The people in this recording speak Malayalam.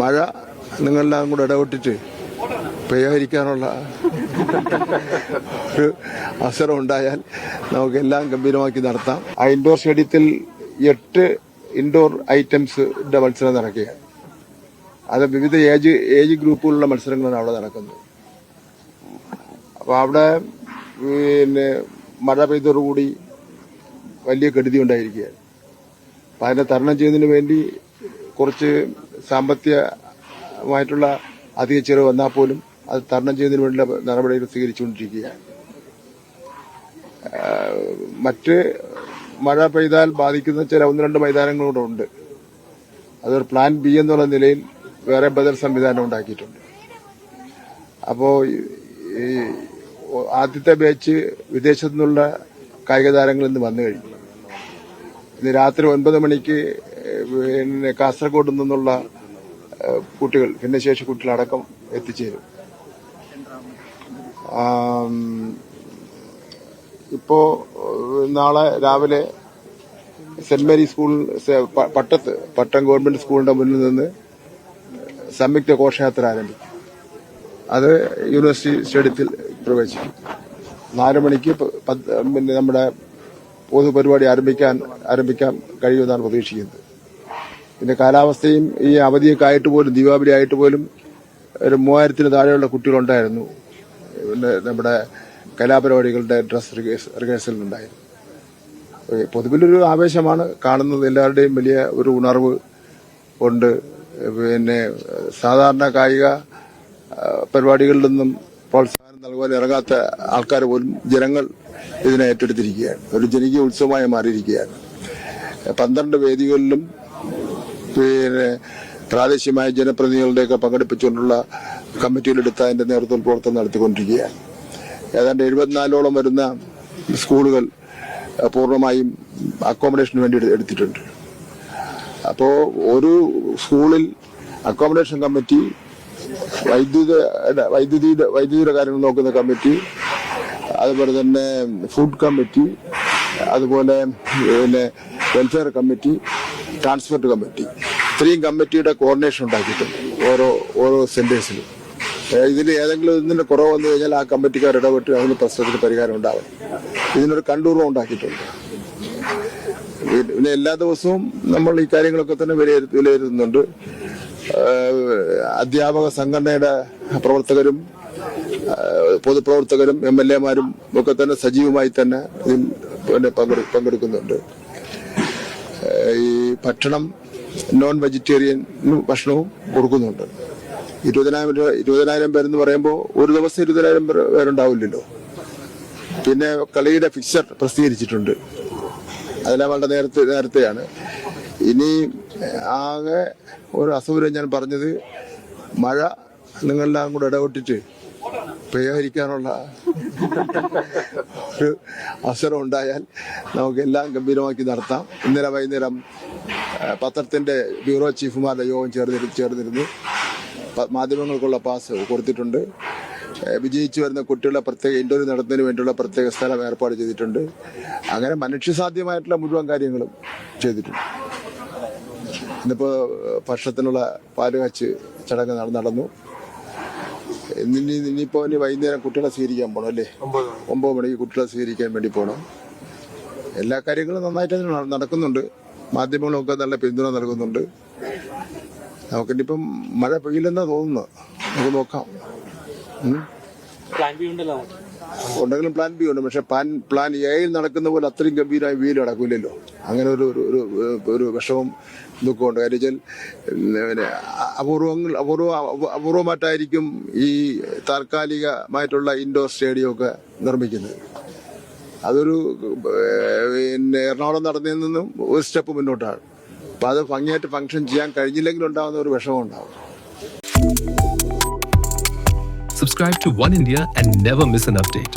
മഴ നിങ്ങളെല്ലാം കൂടെ ഇടപെട്ടിട്ട് പെയ്യാതിരിക്കാനുള്ള ഒരു അവസരം ഉണ്ടായാൽ നമുക്ക് എല്ലാം ഗംഭീരമാക്കി നടത്താം. ആ ഇൻഡോർ സ്റ്റേഡിയത്തിൽ എട്ട് ഇൻഡോർ ഐറ്റംസിന്റെ മത്സരം നടക്കുകയാണ്. അത് വിവിധ ഏജ് ഏജ് ഗ്രൂപ്പുകളിലുള്ള മത്സരങ്ങളാണ് അവിടെ നടക്കുന്നത്. അപ്പൊ അവിടെ പിന്നെ മഴ പെയ്തോടുകൂടി വലിയ കെടുതി ഉണ്ടായിരിക്കുകയാണ്. അപ്പൊ അതിനെ തരണം ചെയ്യുന്നതിന് വേണ്ടി കുറച്ച് സാമ്പത്തികമായിട്ടുള്ള അധിക ചെലവ് വന്നാൽ പോലും അത് തരണം ചെയ്യുന്നതിന് വേണ്ടിയുള്ള നടപടികൾ സ്വീകരിച്ചുകൊണ്ടിരിക്കുകയാണ്. മറ്റ് മഴ പെയ്താൽ ബാധിക്കുന്ന ചില ഒന്ന് രണ്ട് മൈതാനങ്ങളൂടെ ഉണ്ട്. അതൊരു പ്ലാൻ ബി എന്നുള്ള നിലയിൽ വേറെ ബദൽ സംവിധാനം ഉണ്ടാക്കിയിട്ടുണ്ട്. അപ്പോ ഈ- ആദ്യത്തെ ബാച്ച് വിദേശത്തു നിന്നുള്ള കായിക താരങ്ങൾ ഇന്ന് വന്നു കഴിഞ്ഞു. ഇന്ന് രാത്രി ഒൻപത് മണിക്ക് പിന്നെ കാസർഗോഡ് നിന്നുള്ള കുട്ടികൾ ഭിന്നശേഷി കുട്ടികളടക്കം എത്തിച്ചേരും. ഇപ്പോ നാളെ രാവിലെ സെന്റ് മേരി സ്കൂൾ പട്ടത്ത് പട്ടം ഗവൺമെന്റ് സ്കൂളിന്റെ മുന്നിൽ നിന്ന് സംയുക്ത ഘോഷയാത്ര ആരംഭിക്കും. അത് യൂണിവേഴ്സിറ്റി സ്റ്റേഡിയത്തിൽ പ്രവേശിക്കും. നാല് മണിക്ക് പിന്നെ നമ്മുടെ പൊതുപരിപാടി ആരംഭിക്കാൻ ആരംഭിക്കാൻ കഴിയുമെന്നാണ് പ്രതീക്ഷിക്കുന്നത്. പിന്നെ കാലാവസ്ഥയും ഈ അവധിയൊക്കെ ആയിട്ട് പോലും ദീപാവലി ആയിട്ട് പോലും ഒരു മൂവായിരത്തിന് താഴെയുള്ള കുട്ടികളുണ്ടായിരുന്നു. നമ്മുടെ കലാപരിപാടികളുടെ ഡ്രസ് റിഹേഴ്സലിനുണ്ടായിരുന്നു. ഏഹ് പൊതുവിലൊരു ആവേശമാണ് കാണുന്നത്. എല്ലാവരുടെയും വലിയ ഒരു ഉണർവ് ഉണ്ട് പിന്നെ സാധാരണ കായിക പരിപാടികളിൽ നിന്നും പ്രോത്സാഹനം നൽകുവാൻ ഇറങ്ങാത്ത ആൾക്കാർ പോലും ജനങ്ങൾ ഇതിനെ ഏറ്റെടുത്തിരിക്കുകയാണ്. ഒരു ജനകീയ ഉത്സവമായി മാറിയിരിക്കുകയാണ്. പന്ത്രണ്ട് വേദികളിലും പിന്നെ പ്രാദേശികമായ ജനപ്രതിനിധികളുടെയൊക്കെ പങ്കെടുപ്പിച്ചുകൊണ്ടുള്ള കമ്മിറ്റിയിലെടുത്ത അതിന്റെ നേതൃത്വത്തിൽ പ്രവർത്തനം നടത്തിക്കൊണ്ടിരിക്കുകയാണ്. ഏതാണ്ട് എഴുപത്തിനാലോളം വരുന്ന സ്കൂളുകൾ പൂർണമായും അക്കോമഡേഷന് വേണ്ടി എടു- എടുത്തിട്ടുണ്ട്. അപ്പോ ഒരു സ്കൂളിൽ അക്കോമഡേഷൻ കമ്മിറ്റി വൈദ്യുത വൈദ്യുതിയുടെ വൈദ്യുതിയുടെ കാര്യങ്ങൾ നോക്കുന്ന കമ്മിറ്റി അതുപോലെ തന്നെ ഫുഡ് കമ്മിറ്റി അതുപോലെ പിന്നെ വെൽഫെയർ കമ്മിറ്റി ട്രാൻസ്പോർട്ട് കമ്മിറ്റി ഇത്രയും കമ്മിറ്റിയുടെ കോർഡിനേഷൻ ഉണ്ടാക്കിയിട്ടുണ്ട്. ഓരോ ഓരോ സെന്റേഴ്സിലും ഇതിൽ ഏതെങ്കിലും ഇതിന്റെ കുറവ് വന്നു കഴിഞ്ഞാൽ ആ കമ്മിറ്റിക്കാർ ഇടപെട്ട് അതിന് പ്രശ്നത്തിന് പരിഹാരം ഉണ്ടാവും ഇതിനൊരു കണ്ടൂർവം ഉണ്ടാക്കിയിട്ടുണ്ട്. പിന്നെ എല്ലാ ദിവസവും നമ്മൾ ഈ കാര്യങ്ങളൊക്കെ തന്നെ വിലയിരുത്തി വിലയിരുത്തുന്നുണ്ട്. അധ്യാപക സംഘടനയുടെ പ്രവർത്തകരും പൊതുപ്രവർത്തകരും എം എൽ എമാരും ഒക്കെ തന്നെ സജീവമായി തന്നെ ഇതിൽ പങ്കെടുക്കുന്നുണ്ട്. ഭക്ഷണം നോൺ വെജിറ്റേറിയൻ ഭക്ഷണവും കൊടുക്കുന്നുണ്ട്. ഇരുപതിനായിരം രൂപ- ഇരുപതിനായിരം പേരെന്ന് പറയുമ്പോൾ ഒരു ദിവസം ഇരുപതിനായിരം പേരുണ്ടാവില്ലല്ലോ. പിന്നെ കളിയുടെ ഫിക്സർ പ്രസിദ്ധീകരിച്ചിട്ടുണ്ട്. അതെല്ലാം വളരെ നേരത്തെ നേരത്തെയാണ്. ഇനി ആകെ ഒരു അസൗകര്യം ഞാൻ പറഞ്ഞത് മഴ നിങ്ങളെല്ലാം കൂടെ ഇടപെട്ടിട്ട് പ്രയോഗിക്കാനുള്ള ഒരു അവസരം ഉണ്ടായാൽ നമുക്ക് എല്ലാം ഗംഭീരമാക്കി നടത്താം. ഇന്നലെ വൈകുന്നേരം ആ, പത്രത്തിന്റെ ബ്യൂറോ ചീഫുമാരുടെ യോഗം ചേർന്നിരു ചേർന്നിരുന്നു. മാധ്യമങ്ങൾക്കുള്ള പാസ് കൊടുത്തിട്ടുണ്ട്. വിജയിച്ചു വരുന്ന കുട്ടികളെ പ്രത്യേക ഇന്റർവ്യൂ നടത്തുന്നതിന് വേണ്ടിയുള്ള പ്രത്യേക സ്ഥലം ഏർപ്പാട് ചെയ്തിട്ടുണ്ട്. അങ്ങനെ മനുഷ്യസാധ്യമായിട്ടുള്ള മുഴുവൻ കാര്യങ്ങളും ചെയ്തിട്ടുണ്ട്. ഇന്നിപ്പോൾ ഭക്ഷണത്തിനുള്ള പാൽ കാച്ച് ചടങ്ങ് നടന്നു. ഇനി ഇനിയിപ്പോ ഇനി വൈകുന്നേരം കുട്ടികളെ സ്വീകരിക്കാൻ പോകണം അല്ലേ? ഒമ്പത് മണിക്ക് കുട്ടികളെ സ്വീകരിക്കാൻ വേണ്ടി പോകണം എല്ലാ കാര്യങ്ങളും നന്നായിട്ട് തന്നെ നടക്കുന്നുണ്ട്. മാധ്യമങ്ങളൊക്കെ നല്ല പിന്തുണ നൽകുന്നുണ്ട്. നമുക്കിനിപ്പം മഴ പെയ്യില്ലെന്നാ തോന്നുന്നു നമുക്ക് നോക്കാം. ഉണ്ടെങ്കിലും പ്ലാൻ ബി ഉണ്ട്. പക്ഷെ പ്ലാൻ പ്ലാൻ എയിൽ നടക്കുന്ന പോലെ അത്രയും ഗംഭീരമായി വീൽ നടക്കില്ലല്ലോ അങ്ങനെ ഒരു ഒരു ഒരു ദുഃഖം ഉണ്ട്. കാര്യം വെച്ചാൽ പിന്നെ അപൂർവങ്ങൾ അപൂർവ അപൂർവമായിട്ടായിരിക്കും ഈ താൽക്കാലികമായിട്ടുള്ള ഇൻഡോർ സ്റ്റേഡിയം ഒക്കെ നിർമ്മിക്കുന്നത്. അതൊരു പിന്നെ എറണാകുളം നടന്നതിൽ നിന്നും ഒരു സ്റ്റെപ്പ് മുന്നോട്ടാണ് അപ്പൊ അത് ഭംഗിയായിട്ട് ഫംഗ്ഷൻ ചെയ്യാൻ കഴിഞ്ഞില്ലെങ്കിൽ ഉണ്ടാകുന്ന ഒരു വിഷമം ഉണ്ടാവും Subscribe to One India and never miss an update.